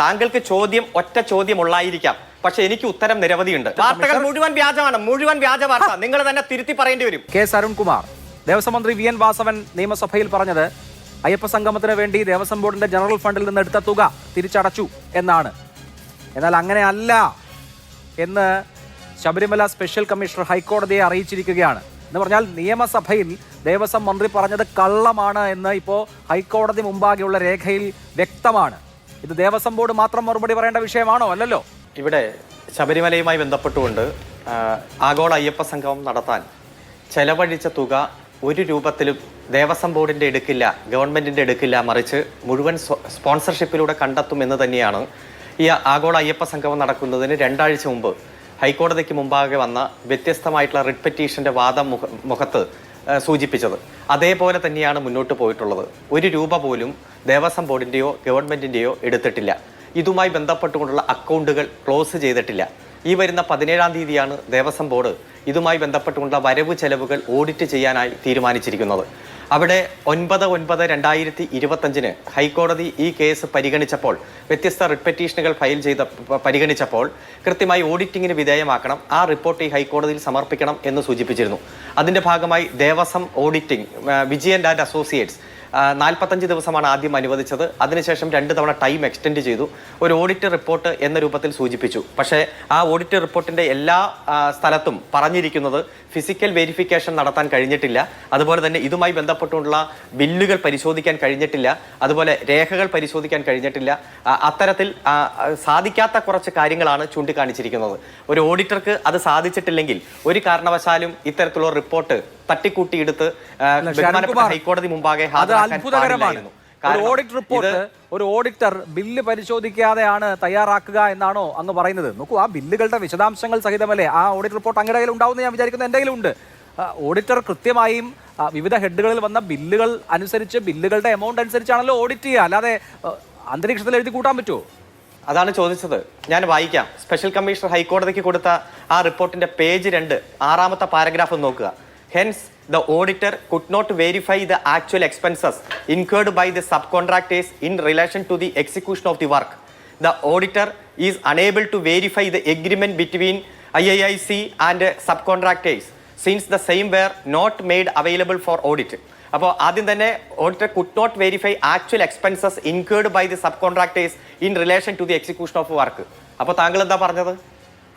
താങ്കൾക്ക് ചോദ്യം ഒറ്റ ചോദ്യം ഉള്ളായിരിക്കാം. പക്ഷെ എനിക്ക് ഉത്തരം നിരവധിയുണ്ട്. വാർത്തകൾ മുഴുവൻ വ്യാജമാണ്. മുഴുവൻ വ്യാജ വാർത്ത. നിങ്ങൾ തന്നെ തിരുത്തി പറയേണ്ടി വരും. കെ അരുൺകുമാർ ദേവസ്വം മന്ത്രി വി എൻ വാസവൻ നിയമസഭയിൽ പറഞ്ഞത് അയ്യപ്പ സംഗമത്തിന് വേണ്ടി ദേവസ്വം ബോർഡിന്റെ ജനറൽ ഫണ്ടിൽ നിന്ന് എടുത്ത തുക തിരിച്ചടച്ചു എന്നാണ്. എന്നാൽ അങ്ങനെ അല്ല എന്ന് ശബരിമല സ്പെഷ്യൽ കമ്മീഷണർ ഹൈക്കോടതിയെ അറിയിച്ചിരിക്കുകയാണ്. എന്ന് പറഞ്ഞാൽ നിയമസഭയിൽ ദേവസ്വം മന്ത്രി പറഞ്ഞത് കള്ളമാണ് എന്ന് ഇപ്പോൾ ഹൈക്കോടതി മുമ്പാകെയുള്ള രേഖയിൽ വ്യക്തമാണ്. ഇത് ദേവസ്വം ബോർഡ് മാത്രം മറുപടി പറയേണ്ട വിഷയമാണോ? അല്ലല്ലോ. ഇവിടെ ശബരിമലയുമായി ബന്ധപ്പെട്ടുകൊണ്ട് ആഗോള അയ്യപ്പ സംഗമം നടത്താൻ ചെലവഴിച്ച തുക ഒരു രൂപത്തിലും ദേവസ്വം ബോർഡിന്റെ എടുക്കില്ല ഗവൺമെന്റിന്റെ എടുക്കില്ല മറിച്ച് മുഴുവൻ സ്പോൺസർഷിപ്പിലൂടെ കണ്ടെത്തുമെന്ന് തന്നെയാണ് ഈ ആഗോള അയ്യപ്പ സംഗമം നടക്കുന്നതിന് രണ്ടാഴ്ച മുമ്പ് ഹൈക്കോടതിക്ക് മുമ്പാകെ വന്ന വ്യത്യസ്തമായിട്ടുള്ള റിട്ട് വാദം മുഖ മുഖത്ത് സൂചിപ്പിച്ചത്. അതേപോലെ തന്നെയാണ് മുന്നോട്ട് പോയിട്ടുള്ളത്. ഒരു രൂപ പോലും ദേവസ്വം ബോർഡിന്റെയോ ഗവൺമെന്റിന്റെയോ എടുത്തിട്ടില്ല. ഇതുമായി ബന്ധപ്പെട്ടുകൊണ്ടുള്ള അക്കൗണ്ടുകൾ ക്ലോസ് ചെയ്തിട്ടില്ല. ഈ വരുന്ന പതിനേഴാം തീയതിയാണ് ദേവസ്വം ബോർഡ് ഇതുമായി ബന്ധപ്പെട്ടുകൊണ്ടുള്ള വരവ് ചെലവുകൾ ഓഡിറ്റ് ചെയ്യാനായി തീരുമാനിച്ചിരിക്കുന്നത്. അവിടെ ഒൻപത് ഒൻപത് രണ്ടായിരത്തി ഇരുപത്തഞ്ചിന് ഹൈക്കോടതി ഈ കേസ് പരിഗണിച്ചപ്പോൾ വ്യത്യസ്ത റിട്ട് പെറ്റീഷനുകൾ ഫയൽ ചെയ്ത പരിഗണിച്ചപ്പോൾ കൃത്യമായി ഓഡിറ്റിങ്ങിന് വിധേയമാക്കണം ആ റിപ്പോർട്ട് ഈ ഹൈക്കോടതിയിൽ സമർപ്പിക്കണം എന്ന് സൂചിപ്പിച്ചിരുന്നു. അതിന്റെ ഭാഗമായി Devaswom auditing Vijayan and associates നാൽപ്പത്തഞ്ച് ദിവസമാണ് ആദ്യം അനുവദിച്ചത്. അതിനുശേഷം രണ്ട് തവണ ടൈം എക്സ്റ്റെൻഡ് ചെയ്തു. ഒരു ഓഡിറ്റ് റിപ്പോർട്ട് എന്ന രൂപത്തിൽ സൂചിപ്പിച്ചു. പക്ഷേ ആ ഓഡിറ്റ് റിപ്പോർട്ടിന്റെ എല്ലാ സ്ഥലത്തും പറഞ്ഞിരിക്കുന്നത് ഫിസിക്കൽ വെരിഫിക്കേഷൻ നടത്താൻ കഴിഞ്ഞിട്ടില്ല. അതുപോലെ തന്നെ ഇതുമായി ബന്ധപ്പെട്ടുള്ള ബില്ലുകൾ പരിശോധിക്കാൻ കഴിഞ്ഞിട്ടില്ല. അതുപോലെ രേഖകൾ പരിശോധിക്കാൻ കഴിഞ്ഞിട്ടില്ല. അത്തരത്തിൽ സാധിക്കാത്ത കുറച്ച് കാര്യങ്ങളാണ് ചൂണ്ടിക്കാണിച്ചിരിക്കുന്നത്. ഒരു ഓഡിറ്റർക്ക് അത് സാധിച്ചിട്ടില്ലെങ്കിൽ ഒരു കാരണവശാലും ഇത്തരത്തിലുള്ള റിപ്പോർട്ട് തട്ടിക്കൂട്ടിയെടുത്ത് ഹൈക്കോടതി മുമ്പാകെ ഹാജരാക്കാൻ പാടില്ലായിരുന്നു. ഒരു ഓഡിറ്റ് റിപ്പോർട്ട് ഒരു ഓഡിറ്റർ ബില്ല് പരിശോധിക്കാതെയാണ് തയ്യാറാക്കുക എന്നാണോ അങ്ങ് പറയുന്നത്. നോക്കൂ ആ ബില്ലുകളുടെ വിശദാംശങ്ങൾ സഹിതമല്ലേ ആ ഓഡിറ്റ് റിപ്പോർട്ട് അങ്ങയുടെ കയ്യിൽ ഉണ്ടാവുമെന്ന് ഞാൻ വിചാരിക്കുന്നത് എന്തെങ്കിലും ഉണ്ട്. ഓഡിറ്റർ കൃത്യമായും വിവിധ ഹെഡുകളിൽ വന്ന ബില്ലുകൾ അനുസരിച്ച് ബില്ലുകളുടെ എമൗണ്ട് അനുസരിച്ചാണല്ലോ ഓഡിറ്റ് ചെയ്യുക. അല്ലാതെ അന്തരീക്ഷത്തിൽ എഴുതി കൂട്ടാൻ പറ്റുമോ? അതാണ് ചോദിച്ചത്. ഞാൻ വായിക്കാം. സ്പെഷ്യൽ കമ്മീഷണർ ഹൈക്കോടതിക്ക് കൊടുത്ത ആ റിപ്പോർട്ടിന്റെ പേജ് രണ്ട് ആറാമത്തെ പാരഗ്രാഫ് നോക്കുക. Hence the actual expenses incurred by the sub contractors in relation to the execution of the work the auditor is unable to verify the agreement between I I I C and sub contractors since the same were not made available for audit അപ്പോൾ ആദ്യം തന്നെ auditor could not verify actual expenses incurred by the sub contractors in relation to the execution of work അപ്പോൾ താങ്കൾ എന്താ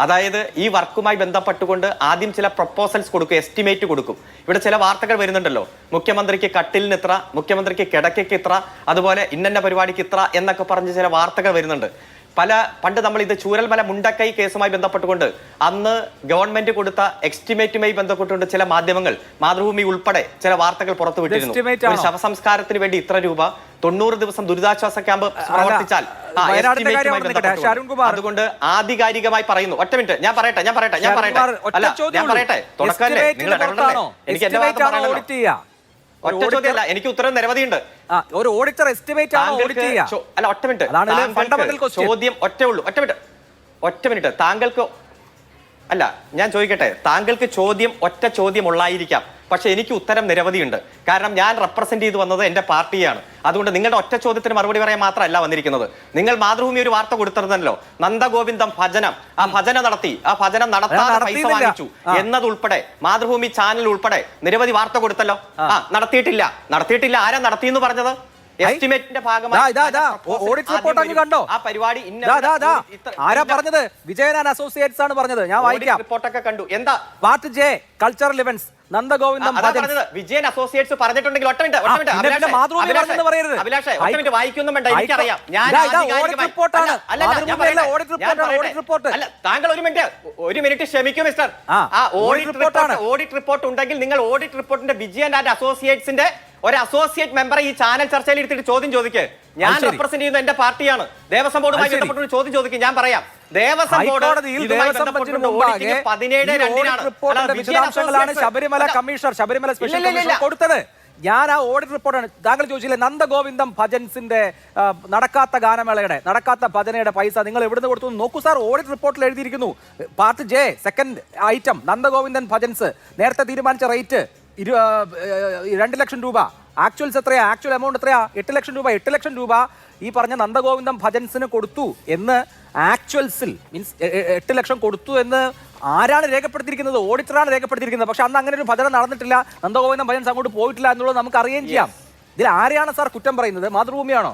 അതായത് ഈ വർക്കുമായി ബന്ധപ്പെട്ടുകൊണ്ട് ആദ്യം ചില പ്രപ്പോസൽസ് കൊടുക്കും എസ്റ്റിമേറ്റ് കൊടുക്കും. ഇവിടെ ചില വാർത്തകൾ വരുന്നുണ്ടല്ലോ. മുഖ്യമന്ത്രിക്ക് കട്ടിലിന് ഇത്ര മുഖ്യമന്ത്രിക്ക് കിടക്കയ്ക്ക് ഇത്ര അതുപോലെ ഇന്നന്ന പരിപാടിക്ക് ഇത്ര എന്നൊക്കെ പറഞ്ഞ് ചില വാർത്തകൾ വരുന്നുണ്ട്. പല പണ്ട് നമ്മൾ ഇത് ചൂരൽമല മുണ്ടക്കൈ കേസുമായി ബന്ധപ്പെട്ടുകൊണ്ട് അന്ന് ഗവൺമെന്റ് കൊടുത്ത എസ്റ്റിമേറ്റുമായി ബന്ധപ്പെട്ടുകൊണ്ട് ചില മാധ്യമങ്ങൾ മാതൃഭൂമി ഉൾപ്പെടെ ചില വാർത്തകൾ പുറത്തുവിട്ടിരുന്നു? ശവസംസ്കാരത്തിന് വേണ്ടി ഇത്ര രൂപ തൊണ്ണൂറ് ദിവസം ദുരിതാശ്വാസ ക്യാമ്പ് പ്രവർത്തിച്ചാൽ. അതുകൊണ്ട് ആധികാരികമായി പറയുന്നു. ഒറ്റ മിനിറ്റ് ഞാൻ പറയട്ടെ ഞാൻ പറയട്ടെ ഞാൻ പറയട്ടെ. അല്ല ഞാൻ പറയട്ടെ. ന് എനിക്ക് എന്റെ ഭാഗത്ത് പറയണല്ലോ. ഒറ്റ ചോദ്യമല്ല എനിക്ക് ഉത്തരം നിരവധിയുണ്ട്. ഒരു ഓഡിറ്റർ എസ്റ്റിമേറ്റ് ആണ് ഓഡിറ്റ് ചെയ്യുക അല്ല ഒറ്റ മിനിറ്റ്. അതാണ് question. ചോദ്യം ഒറ്റ ഉള്ളൂ. ഒറ്റ മിനിറ്റ്. ഒറ്റ മിനിറ്റ്. താങ്കൾക്ക് അല്ല ഞാൻ ചോദിക്കട്ടെ. താങ്കൾക്ക് ചോദ്യം ഒറ്റ ചോദ്യം ഉള്ളായിരിക്കാം പക്ഷെ എനിക്ക് ഉത്തരം നിരവധിയുണ്ട്. കാരണം ഞാൻ റെപ്രസെന്റ് ചെയ്ത് വന്നത് എന്റെ പാർട്ടിയാണ്. അതുകൊണ്ട് നിങ്ങളുടെ ഒറ്റ ചോദ്യത്തിന് മറുപടി പറയാൻ മാത്രമല്ല വന്നിരിക്കുന്നത്. നിങ്ങൾ മാതൃഭൂമി ഒരു വാർത്ത കൊടുത്തിരുന്നല്ലോ. നന്ദഗോവിന്ദം ഭജനം. ആ ഭജനം നടത്തി. ആ ഭജനം നടത്താതെ പൈസ വാങ്ങിച്ചു. എന്നതുൾപ്പെടെ മാതൃഭൂമി ചാനൽ ഉൾപ്പെടെ നിരവധി വാർത്ത കൊടുത്തല്ലോ. ആ. നടത്തിയിട്ടില്ല. നടത്തിയിട്ടില്ല. ആരാ നടത്തിയെന്ന് പറഞ്ഞത്? എസ്റ്റിമേറ്റിന്റെ ഭാഗമായി. കണ്ടോ? ആ പരിപാടി ആരാ പറഞ്ഞത്? അസോസിയേറ്റ്സ് ആണ് പറഞ്ഞത്. ഞാൻ വായിക്കാം. റിപ്പോർട്ടൊക്കെ കണ്ടു. എന്താ? Part J cultural events Nandagovindam Vijayan associates പറഞ്ഞിട്ടുണ്ടെങ്കിൽ ഒറ്റ മിനിറ്റ് ഒറ്റ മിനിറ്റ്. മാതൃഭൂമി പറഞ്ഞെന്ന് പറയരുത്. അഭിലാഷേ ഒറ്റ മിനിറ്റ് വായിക്കൊന്നും വേണ്ട എനിക്കറിയാം. ഞാൻ ഇതാ, ഇതാ, ആധികാരികമായി- audit report-ആണ്. അല്ല, താങ്കൾ ഒരു മിനിറ്റ് ഒരു മിനിറ്റ് ക്ഷമിക്കൂ മിസ്റ്റർ ആ, ഓഡിറ്റ് report-ആണ്. ഓഡിറ്റ് റിപ്പോർട്ട് ഉണ്ടെങ്കിൽ നിങ്ങൾ ഓഡിറ്റ് റിപ്പോർട്ടിന്റെ വിജയൻ ആൻഡ് അസോസിയേറ്റ്സിന്റെ ഒരു അസോസിയേറ്റ് മെമ്പറെ ഈ ചാനൽ ചർച്ചയിൽ എടുത്തിട്ട് ചോദ്യം ചോദിക്ക്. ഞാൻ റിപ്രസെന്റ് ചെയ്യുന്ന എന്റെ പാർട്ടിയാണ്. ദേവസ്വം ബോർഡുമായി ബന്ധപ്പെട്ട് ചോദ്യം ചോദിക്കും. ഞാൻ പറയാം. വിശദാംശങ്ങളാണ് Sabarimala commissioner Sabarimala special. Commissioner കൊടുത്തത്. ഞാൻ ആ ഓഡിറ്റ് റിപ്പോർട്ടാണ് താങ്കൾ ചോദിച്ചില്ലേ നന്ദഗോവിന്ദം ഭജൻസിന്റെ നടക്കാത്ത ഗാനമേളയുടെ നടക്കാത്ത ഭജനയുടെ പൈസ നിങ്ങൾ എവിടുന്ന് കൊടുത്തു നോക്കൂ സാർ ഓഡിറ്റ് റിപ്പോർട്ടിൽ എഴുതിയിരിക്കുന്നു. Part J second item Nandagovindan bhajans. നേരത്തെ തീരുമാനിച്ച റേറ്റ് ഇരു രണ്ട് ലക്ഷം രൂപ. ആക്ച്വൽസ് എത്രയാ? ആക്ച്വൽ എമൗണ്ട് എത്രയാ? എട്ട് ലക്ഷം രൂപ എട്ട് ലക്ഷം രൂപ. ഈ പറഞ്ഞ നന്ദഗോവിന്ദം ഭജൻസിന് കൊടുത്തു എന്ന് ആക്ച്വൽസിൽ മീൻസ് എട്ട് ലക്ഷം കൊടുത്തു എന്ന് ആരാണ് രേഖപ്പെടുത്തിയിരിക്കുന്നത്? ഓഡിറ്ററാണ് രേഖപ്പെടുത്തിയിരിക്കുന്നത്. പക്ഷെ അന്ന് അങ്ങനെ ഒരു ഭജന നടന്നിട്ടില്ല. നന്ദഗോവിന്ദം ഭജൻസ് അങ്ങോട്ട് പോയിട്ടില്ല എന്നുള്ളത് നമുക്ക് അറിയുകയും ചെയ്യാം. ഇതിൽ ആരെയാണ് സാർ കുറ്റം പറയുന്നത്? മാതൃഭൂമിയാണോ?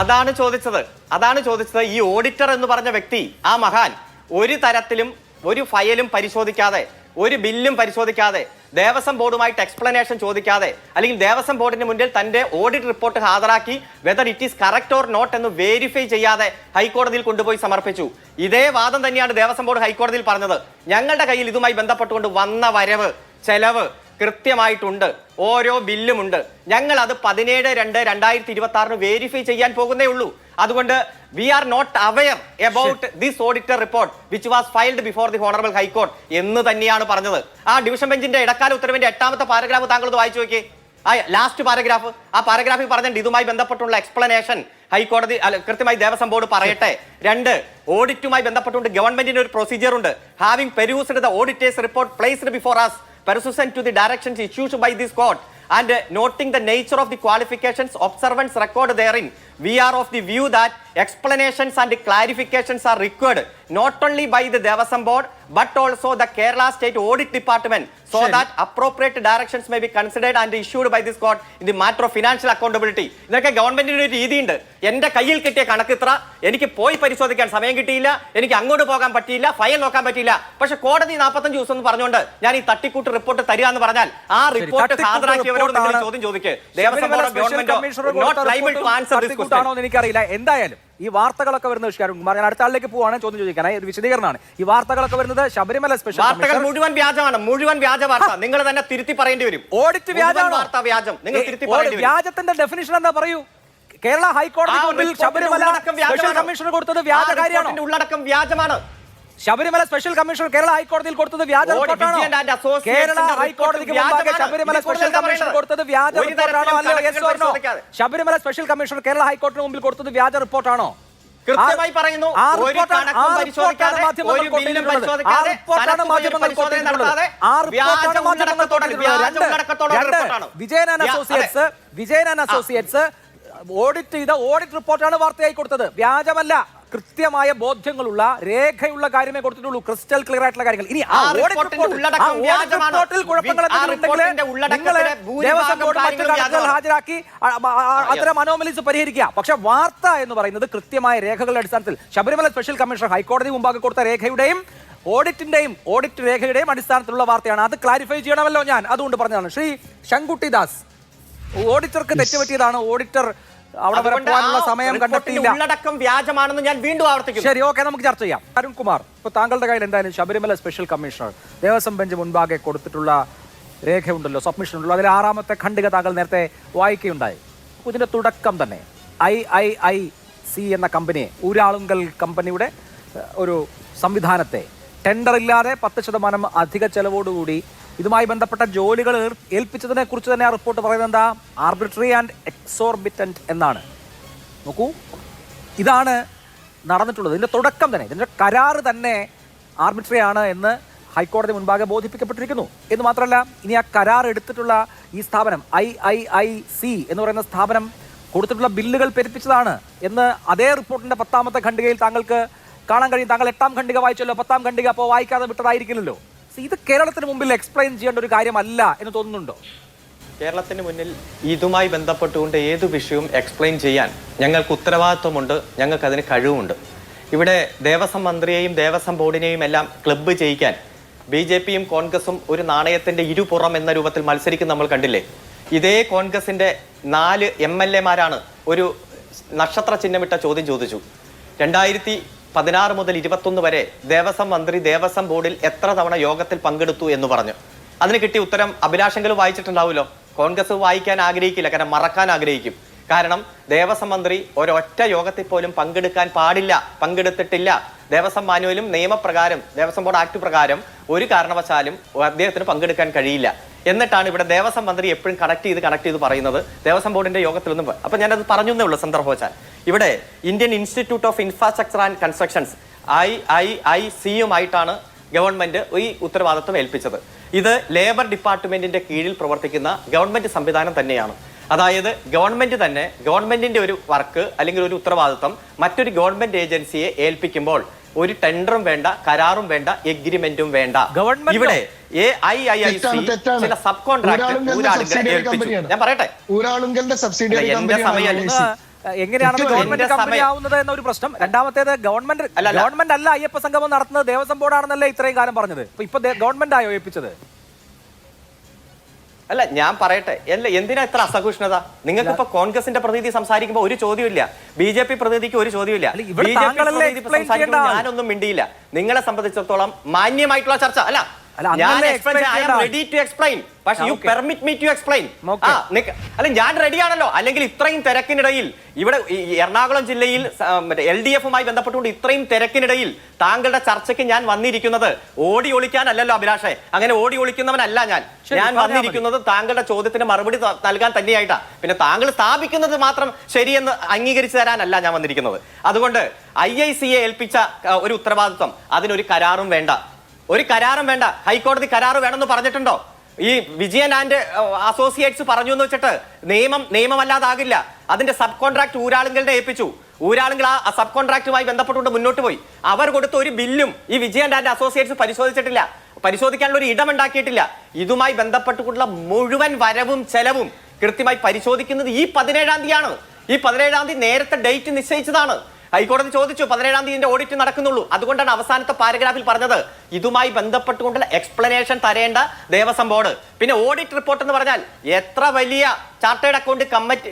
അതാണ് ചോദിച്ചത്. അതാണ് ചോദിച്ചത്. ഈ ഓഡിറ്റർ എന്ന് പറഞ്ഞ വ്യക്തി ആ മഹാൻ ഒരു തരത്തിലും ഒരു ഫയലും പരിശോധിക്കാതെ ഒരു ബില്ലും പരിശോധിക്കാതെ ദേവസ്വം ബോർഡുമായിട്ട് എക്സ്പ്ലനേഷൻ ചോദിക്കാതെ അല്ലെങ്കിൽ ദേവസ്വം ബോർഡിന് മുന്നിൽ തന്റെ ഓഡിറ്റ് റിപ്പോർട്ട് ഹാജരാക്കി whether it is correct or not എന്ന് വെരിഫൈ ചെയ്യാതെ ഹൈക്കോടതിയിൽ കൊണ്ടുപോയി സമർപ്പിച്ചു. ഇതേ വാദം തന്നെയാണ് ദേവസ്വം ബോർഡ് ഹൈക്കോടതിയിൽ പറഞ്ഞത്. ഞങ്ങളുടെ കയ്യിൽ ഇതുമായി ബന്ധപ്പെട്ടുകൊണ്ട് വന്ന വരവ് ചെലവ് കൃത്യമായിട്ടുണ്ട്. ഓരോ ബില്ലുമുണ്ട്. ഞങ്ങൾ അത് പതിനേഴ് രണ്ട് രണ്ടായിരത്തി ഇരുപത്തി ആറിന് വെരിഫൈ ചെയ്യാൻ പോകുന്നേ ഉള്ളൂ. അതുകൊണ്ട് we are not aware about this auditor report which was filed before the honourable high court എന്ന് തന്നെയാണ് പറഞ്ഞത്. ആ ഡിവിഷൻ ബെഞ്ചിന്റെ ഇടക്കാല ഉത്തരവിന്റെ എട്ടാമത്തെ പാരഗ്രാഫ് താങ്കൾ വായിച്ചു നോക്കിയേ. ആ ലാസ്റ്റ് പാരഗ്രാഫ് ആ പാരഗ്രാഫിൽ പറഞ്ഞിട്ടുണ്ട് ഇതുമായി ബന്ധപ്പെട്ടുള്ള എക്സ്പ്ലനേഷൻ ഹൈക്കോടതി കൃത്യമായി ദേവസ്വം ബോർഡ് പറയട്ടെ. രണ്ട് ഓഡിറ്റുമായി ബന്ധപ്പെട്ടുകൊണ്ട് ഗവൺമെന്റിന് ഒരു പ്രൊസീജിയർ ഉണ്ട്. Having perused the auditor's report placed before us pursuant to the directions issued by this court. And uh, noting the nature of the qualifications observance record therein we are of the view that explanations and clarifications are required not only by the Devaswom board but also the Kerala state audit department so that appropriate directions may be considered and issued by this this in the matter of financial accountability ഇതൊക്കെ ഗവൺമെന്റിന്റെ ഒരു രീതിയുണ്ട്. എന്റെ കയ്യിൽ കിട്ടിയ കണക്ക് ഇത്ര. എനിക്ക് പോയി പരിശോധിക്കാൻ സമയം കിട്ടിയില്ല. എനിക്ക് അങ്ങോട്ട് പോകാൻ പറ്റിയില്ല. ഫയൽ നോക്കാൻ പറ്റിയില്ല. പക്ഷെ കോടതി നാൽപ്പത്തഞ്ച് ദിവസം എന്ന് പറഞ്ഞുകൊണ്ട് ഞാൻ ഈ തട്ടിക്കൂട്ട് റിപ്പോർട്ട് തരിക എന്ന് പറഞ്ഞാൽ ആ റിപ്പോർട്ട് ഹാജരാക്കിയവരോട് നിങ്ങൾ ചോദ്യം ചോദിക്കുക Devaswom board ഗവൺമെന്റോ not liable to answer this തട്ടിക്കൂട്ടാണോ എനിക്കറിയില്ല. എന്തായാലും ഈ വാർത്തകളൊക്കെ വരുന്നത് കുമാർ. ഞാൻ അടുത്ത ആളിലേക്ക് പോവാണ്. ചോദ്യം ചോദിക്കാനായി. ഒരു വിശദീകരണമാണ്. ഈ വാർത്തകളൊക്കെ വരുന്നത് ശബരിമല സ്പെഷ്യൽ വാർത്തകൾ മുഴുവൻ വ്യാജമാണ്. മുഴുവൻ വ്യാജ വാർത്ത നിങ്ങൾ തന്നെ തിരുത്തി പറയേണ്ടി വരും. ഓഡിറ്റ് വ്യാജാണോ വാർത്ത വ്യാജം. നിങ്ങൾ തിരുത്തി പറയേണ്ടി വരും. വ്യാജത്തിന്റെ ഡെഫിനിഷൻ എന്താ പറയൂ? കേരള ഹൈക്കോടതി ശബരിമല സ്പെഷ്യൽ വ്യാജമാണ്. കമ്മീഷണർ കൊടുത്തത് വ്യാജ ഉള്ളടക്കം വ്യാജമാണ്. ശബരിമല സ്പെഷ്യൽ കമ്മീഷണർ കേരള ഹൈക്കോടതിയിൽ കൊടുത്തത് വ്യാജ റിപ്പോർട്ടാണോ? കേരള ഹൈക്കോടതിക്ക് മുമ്പാകെ. ശബരിമല സ്പെഷ്യൽ കമ്മീഷൻ കമ്മീഷണർ കൊടുത്തത് വ്യാജ റിപ്പോർട്ടാണോ? അല്ലയോ no? പരിശോധിക്കാതെ. ശബരിമല സ്പെഷ്യൽ കമ്മീഷണർ കേരള ഹൈക്കോടതിന് മുമ്പിൽ കൊടുത്തത് വ്യാജ റിപ്പോർട്ടാണോ? കൃത്യമായി പറയുന്നു. ഒരു കണക്കും പരിശോധിക്കാതെ ഒരു ബില്ലും പരിശോധിക്കാതെ പരിശോധന. നടത്താതെ വ്യാജ ഉള്ളടക്കത്തോടെ അസോസിയേറ്റ്സ് വിജയൻ അസോസിയേറ്റ്സ് ഓഡിറ്റ് ചെയ്ത ഓഡിറ്റ് റിപ്പോർട്ടാണ് വാർത്തയായി കൊടുത്തത്. വ്യാജമല്ല. കൃത്യമായ ബോധ്യങ്ങളുള്ള രേഖയുള്ള കാര്യമേ കൊടുത്തിട്ടുള്ളൂ. ക്രിസ്റ്റൽ ക്ലിയർ ആയിട്ടുള്ള കാര്യങ്ങൾ. ഇനി ആ. റിപ്പോർട്ടിൽ കുഴപ്പങ്ങൾ ദേവസ്വം ബോർഡ് മറ്റു കണക്കുകൾ ഹാജരാക്കി അത്തരം അനോമലീസ് പരിഹരിക്കുക. പക്ഷെ വാർത്ത എന്ന് പറയുന്നത് കൃത്യമായ രേഖകളുടെ അടിസ്ഥാനത്തിൽ ശബരിമല സ്പെഷ്യൽ കമ്മീഷണർ ഹൈക്കോടതി മുമ്പാകെ കൊടുത്ത രേഖയുടെയും ഓഡിറ്റിന്റെയും ഓഡിറ്റ് രേഖയുടെയും അടിസ്ഥാനത്തിലുള്ള വാർത്തയാണ്. അത് ക്ലാരിഫൈ ചെയ്യണമല്ലോ ഞാൻ. അതുകൊണ്ട് പറഞ്ഞതാണ് ശ്രീ ശങ്കുട്ടിദാസ്. ഓഡിറ്റർക്ക് തെറ്റുപറ്റിയതാണ്. ഓഡിറ്റർ അവിടെ വരെ പോകാനുള്ള സമയം കണ്ടെത്തിയില്ല. ഉള്ളടക്കം വ്യാജമാണെന്ന് ഞാൻ വീണ്ടും ആവർത്തിക്കുന്നു. ശരി ഓക്കെ നമുക്ക് ചർച്ച ചെയ്യാം. അരുൺ കുമാർ ഇപ്പൊ താങ്കളുടെ കയ്യിൽ എന്തായാലും Sabarimala special commissioner Devaswom bench മുൻപാകെ കൊടുത്തിട്ടുള്ള രേഖയുണ്ടല്ലോ സബ്മിഷൻ ഉണ്ടല്ലോ. അതിൽ ആറാമത്തെ ഖണ്ഡിക താങ്കൾ നേരത്തെ വായിക്കുകയുണ്ടായി. ഇതിന്റെ തുടക്കം തന്നെ ഐ ഐ ഐ സി എന്ന കമ്പനിയെ ഊരാളുങ്കൽ കമ്പനിയുടെ ഒരു സംവിധാനത്തെ ടെൻഡർ ഇല്ലാതെ പത്ത് ശതമാനം അധിക ചെലവോടുകൂടി ഇതുമായി ബന്ധപ്പെട്ട ജോലികൾ ഏൽപ്പിച്ചതിനെ കുറിച്ച് തന്നെ ആ റിപ്പോർട്ട് പറയുന്നത് എന്താ? ആർബിട്രറി ആൻഡ് എക്സോർബിറ്റന്റ് എന്നാണ്. നോക്കൂ. ഇതാണ് നടന്നിട്ടുള്ളത്. ഇതിന്റെ തുടക്കം തന്നെ ഇതിന്റെ കരാറ് തന്നെ ആർബിട്രറി ആണ് എന്ന് ഹൈക്കോടതി മുൻപാകെ ബോധിപ്പിക്കപ്പെട്ടിരിക്കുന്നു. എന്ന് മാത്രമല്ല ഇനി ആ കരാർ എടുത്തിട്ടുള്ള ഈ സ്ഥാപനം ഐ ഐ ഐ സി എന്ന് പറയുന്ന സ്ഥാപനം കൊടുത്തിട്ടുള്ള ബില്ലുകൾ പെരുപ്പിച്ചതാണ് എന്ന് അതേ റിപ്പോർട്ടിന്റെ പത്താമത്തെ ഖണ്ഡികയിൽ താങ്കൾക്ക് കാണാൻ കഴിയും. താങ്കൾ എട്ടാം ഖണ്ഡിക വായിച്ചല്ലോ. പത്താം ഖണ്ഡിക അപ്പോൾ വായിക്കാതെ വിട്ടതായിരിക്കില്ലല്ലോ. ഇത് കേരളത്തിന് മുമ്പിൽ എക്സ്പ്ലെയിൻ ചെയ്യേണ്ട ഒരു കാര്യമല്ല എന്ന് തോന്നുന്നുണ്ടോ? കേരളത്തിന് മുന്നിൽ ഇതുമായി ബന്ധപ്പെട്ടുകൊണ്ട് ഏത് വിഷയവും എക്സ്പ്ലെയിൻ ചെയ്യാൻ ഞങ്ങൾക്ക് ഉത്തരവാദിത്വമുണ്ട് ഞങ്ങൾക്ക് അതിന് കഴിവുണ്ട് ഇവിടെ ദേവസ്വം മന്ത്രിയെയും ദേവസ്വം ബോർഡിനെയും എല്ലാം ക്ലബ്ബ് ചെയ്യിക്കാൻ ബി ജെ പിയും കോൺഗ്രസും ഒരു നാണയത്തിന്റെ ഇരുപുറം എന്ന രൂപത്തിൽ മത്സരിക്കുന്ന നമ്മൾ കണ്ടില്ലേ? ഇതേ കോൺഗ്രസിന്റെ നാല് എം എൽ എമാരാണ് ഒരു നക്ഷത്ര ചിഹ്നമിട്ട ചോദ്യം ചോദിച്ചു. രണ്ടായിരത്തി പതിനാറ് മുതൽ ഇരുപത്തൊന്ന് വരെ ദേവസ്വം മന്ത്രി ദേവസ്വം ബോർഡിൽ എത്ര തവണ യോഗത്തിൽ പങ്കെടുത്തു എന്ന് പറഞ്ഞു. അതിന് കിട്ടിയ ഉത്തരം അഭിലാഷെങ്കിലും വായിച്ചിട്ടുണ്ടാവുമല്ലോ. കോൺഗ്രസ് വായിക്കാൻ ആഗ്രഹിക്കില്ല കാരണം മറക്കാൻ ആഗ്രഹിക്കും. കാരണം ദേവസ്വം മന്ത്രി ഒരൊറ്റ യോഗത്തിൽ പോലും പങ്കെടുക്കാൻ പാടില്ല പങ്കെടുത്തിട്ടില്ല. ദേവസ്വം മാനുവലും നിയമപ്രകാരം ദേവസ്വം ബോർഡ് ആക്ട് പ്രകാരം ഒരു കാരണവശാലും അദ്ദേഹത്തിന് പങ്കെടുക്കാൻ കഴിയില്ല. എന്നിട്ടാണ് ഇവിടെ ദേവസ്വം മന്ത്രി എപ്പോഴും കണക്ട് ചെയ്ത് കണക്ട് ചെയ്ത് പറയുന്നത്. ദേവസ്വം ബോർഡിന്റെ യോഗത്തിലൊന്നും അപ്പൊ ഞാനത് പറഞ്ഞു ഉള്ളൂ സന്ദർഭവച്ചാൽ ഇവിടെ Indian institute of infrastructure and constructions I I I സിയുമായിട്ടാണ് government ഈ ഉത്തരവാദിത്വം ഏൽപ്പിച്ചത്. ഇത് ലേബർ ഡിപ്പാർട്ട്മെന്റിന്റെ കീഴിൽ പ്രവർത്തിക്കുന്ന ഗവൺമെന്റ് സംവിധാനം തന്നെയാണ്. അതായത് ഗവൺമെന്റ് തന്നെ ഗവൺമെന്റിന്റെ ഒരു വർക്ക് അല്ലെങ്കിൽ ഒരു ഉത്തരവാദിത്വം മറ്റൊരു ഗവൺമെന്റ് ഏജൻസിയെ ഏൽപ്പിക്കുമ്പോൾ ഒരു ടെൻഡറും വേണ്ട കരാറും വേണ്ട എഗ്രിമെന്റും വേണ്ട ഗവൺമെന്റോ? ഇവിടെ A I I I C. ചില സബ് കോൺട്രാക്ട് ഊരാളുകളെ ഏൽപ്പിച്ചു കമ്പനിയാണ്. ഞാൻ പറയട്ടെ ഊരാളുങ്കലിന്റെ അല്ല, എന്റെ സമയം എങ്ങനെയാണ് ഗവൺമെന്റ് കമ്പനി ആവുന്നത് എന്ന ഒരു പ്രശ്നം രണ്ടാമത്തേത് ഗവൺമെന്റ്. ഗവൺമെന്റ് അല്ല അയ്യപ്പ സംഗമം നടത്തുന്നത് ദേവസ്വം ബോർഡാണെന്നല്ലേ ഇത്രയും കാലം പറഞ്ഞത് ഇപ്പൊ ഇപ്പൊ ഗവൺമെന്റ് ആയോ ഏൽപ്പിച്ചത് അല്ല ഞാൻ പറയട്ടെ. അല്ല എന്തിനാ ഇത്ര അസഹിഷ്ണുത? നിങ്ങൾക്ക് ഇപ്പൊ കോൺഗ്രസിന്റെ പ്രതിനിധി സംസാരിക്കുമ്പോൾ ഒരു ചോദ്യമില്ല ബി ജെ പി പ്രതിനിധിക്ക് ഒരു ചോദ്യമില്ല ബി ജെ പി പ്രതിനിധി സംസാരിക്കുമ്പോൾ ഞാനൊന്നും മിണ്ടിയില്ല. നിങ്ങളെ സംബന്ധിച്ചിടത്തോളം മാന്യമായിട്ടുള്ള ചർച്ച. അല്ല അല്ല, ഞാൻ റെഡിയാണല്ലോ അല്ലെങ്കിൽ ഇത്രയും തിരക്കിനിടയിൽ ഇവിടെ എറണാകുളം ജില്ലയിൽ മറ്റേ എൽ ഡി എഫുമായി ബന്ധപ്പെട്ടുകൊണ്ട് ഇത്രയും തിരക്കിനിടയിൽ താങ്കളുടെ ചർച്ചയ്ക്ക് ഞാൻ വന്നിരിക്കുന്നത് ഓടി ഒളിക്കാനല്ലല്ലോ അഭിലാഷെ. അങ്ങനെ ഓടി ഒളിക്കുന്നവനല്ല ഞാൻ. ഞാൻ വന്നിരിക്കുന്നത് താങ്കളുടെ ചോദ്യത്തിന് മറുപടി നൽകാൻ തന്നെയായിട്ടാ. പിന്നെ താങ്കൾ സ്ഥാപിക്കുന്നത് മാത്രം ശരിയെന്ന് അംഗീകരിച്ചു തരാനല്ല ഞാൻ വന്നിരിക്കുന്നത്. അതുകൊണ്ട് ഐ ഐ സിയെ ഏൽപ്പിച്ച ഒരു ഉത്തരവാദിത്വം. അതിനൊരു കരാറും വേണ്ട. ഒരു കരാറും വേണ്ട. ഹൈക്കോടതി കരാറ് വേണമെന്ന് പറഞ്ഞിട്ടുണ്ടോ? ഈ വിജയൻ ആൻഡ് അസോസിയേറ്റ്സ് പറഞ്ഞു എന്ന് വെച്ചിട്ട് നിയമം നിയമമല്ലാതാകില്ല. അതിന്റെ സബ് കോൺട്രാക്ട് ഊരാളുകളുടെ ഏൽപ്പിച്ചു. ഊരാളുകൾ ആ സബ് കോൺട്രാക്റ്റുമായി ബന്ധപ്പെട്ടുകൊണ്ട് മുന്നോട്ട് പോയി. അവർ കൊടുത്ത ഒരു ബില്ലും ഈ വിജയൻ ആൻഡ് അസോസിയേറ്റ്സ് പരിശോധിച്ചിട്ടില്ല. പരിശോധിക്കാനുള്ള ഒരു ഇടം ഉണ്ടാക്കിയിട്ടില്ല. ഇതുമായി ബന്ധപ്പെട്ടുകൊണ്ടുള്ള മുഴുവൻ വരവും ചെലവും കൃത്യമായി പരിശോധിക്കുന്നത് ഈ പതിനേഴാം തീയതിയാണ്. ഈ പതിനേഴാം തീയതി നേരത്തെ ഡേറ്റ് നിശ്ചയിച്ചതാണ്. ഹൈക്കോടതി ചോദിച്ചു പതിനേഴാം തീയതി ഓഡിറ്റ് നടക്കുന്നുള്ളൂ. അതുകൊണ്ടാണ് അവസാനത്തെ പാരഗ്രാഫിൽ പറഞ്ഞത്. ഇതുമായി ബന്ധപ്പെട്ടുകൊണ്ടുള്ള എക്സ്പ്ലനേഷൻ തരേണ്ട ദേവസ്വം ബോർഡ്. പിന്നെ ഓഡിറ്റ് റിപ്പോർട്ട് എന്ന് പറഞ്ഞാൽ എത്ര വലിയ ചാർട്ടേഡ് അക്കൗണ്ട് കമ്മറ്റി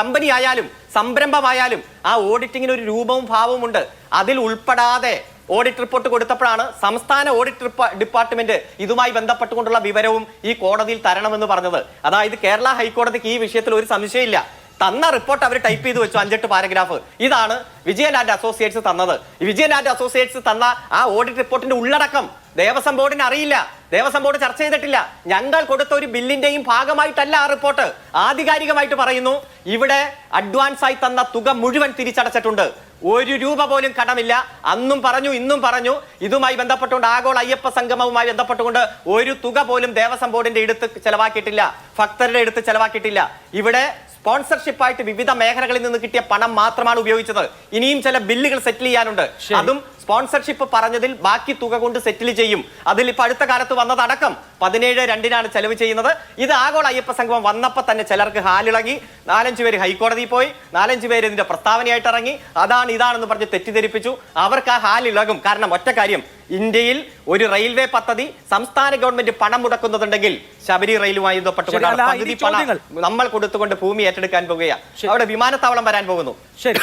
കമ്പനി ആയാലും സംരംഭമായാലും ആ ഓഡിറ്റിങ്ങിന് ഒരു രൂപവും ഭാവവും ഉണ്ട്. അതിൽ ഉൾപ്പെടാതെ ഓഡിറ്റ് റിപ്പോർട്ട് കൊടുത്തപ്പോഴാണ് സംസ്ഥാന ഓഡിറ്റ് ഡിപ്പാർട്ട്മെന്റ് ഇതുമായി ബന്ധപ്പെട്ടുകൊണ്ടുള്ള വിവരവും ഈ കോടതിയിൽ തരണമെന്ന് പറഞ്ഞത്. അതായത് കേരള ഹൈക്കോടതിക്ക് ഈ വിഷയത്തിൽ ഒരു സംശയമില്ല തന്ന റിപ്പോർട്ട് അവർ ടൈപ്പ് ചെയ്ത് വെച്ചു അഞ്ചെട്ട് പാരഗ്രാഫ് ഇതാണ് വിജയൻ ആൻഡ് അസോസിയേറ്റ്സ് തന്നത്. വിജയൻ ആൻഡ് അസോസിയേറ്റ്സ് തന്ന ആ ഓഡിറ്റ് റിപ്പോർട്ടിന്റെ ഉള്ളടക്കം. ദേവസ്വം ബോർഡിന് അറിയില്ല. ദേവസ്വം ബോർഡ് ചർച്ച ചെയ്തിട്ടില്ല. ഞങ്ങൾ കൊടുത്ത ഒരു ബില്ലിന്റെയും ഭാഗമായിട്ടല്ല ആ റിപ്പോർട്ട് ആധികാരികമായിട്ട് പറയുന്നു ഇവിടെ അഡ്വാൻസ് ആയി തന്ന തുക മുഴുവൻ തിരിച്ചടച്ചിട്ടുണ്ട്. ഒരു രൂപ പോലും കടമില്ല. അന്നും പറഞ്ഞു ഇന്നും പറഞ്ഞു. ഇതുമായി ബന്ധപ്പെട്ടുകൊണ്ട് ആഗോള അയ്യപ്പ സംഗമവുമായി ബന്ധപ്പെട്ടുകൊണ്ട് ഒരു തുക പോലും ദേവസ്വം ബോർഡിന്റെ എടുത്ത് ചെലവാക്കിയിട്ടില്ല. ഭക്തരുടെ എടുത്ത് ചെലവാക്കിയിട്ടില്ല. ഇവിടെ സ്പോൺസർഷിപ്പായിട്ട് വിവിധ മേഖലകളിൽ നിന്ന് കിട്ടിയ പണം മാത്രമാണ് ഉപയോഗിച്ചത്. ഇനിയും ചില ബില്ലുകൾ സെറ്റിൽ ചെയ്യാനുണ്ട്. അതും സ്പോൺസർഷിപ്പ് പറഞ്ഞതിൽ ബാക്കി തുക കൊണ്ട് സെറ്റിൽ ചെയ്യും. അതിൽ ഇപ്പൊ അടുത്ത കാലത്ത് വന്നതടക്കം പതിനേഴ് രണ്ടിനാണ് ചെലവ് ചെയ്യുന്നത്. ഇത് ആഗോള അയ്യപ്പ സംഗമം വന്നപ്പോൾ തന്നെ ചിലർക്ക് ഹാലിളകി. നാലഞ്ച് പേര് ഹൈക്കോടതിയിൽ പോയി. നാലഞ്ച് പേര് ഇതിന്റെ പ്രസ്താവനയായിട്ട് ഇറങ്ങി. അതാണ് ഇതാണെന്ന് പറഞ്ഞ് തെറ്റിദ്ധരിപ്പിച്ചു. അവർക്ക് ആ ഹാലിളകും. കാരണം ഒറ്റ കാര്യം ഇന്ത്യയിൽ ഒരു റെയിൽവേ പദ്ധതി സംസ്ഥാന ഗവൺമെന്റ് പണം മുടക്കുന്നുണ്ടെങ്കിൽ ശബരി റെയിലുമായി ബന്ധപ്പെട്ടുകൊണ്ടാണ് പകുതി പണം നമ്മൾ കൊടുത്തുകൊണ്ട് ഭൂമി ഏറ്റെടുക്കാൻ പോകുകയാണ് അവിടെ വിമാനത്താവളം വരാൻ പോകുന്നു. ശരി.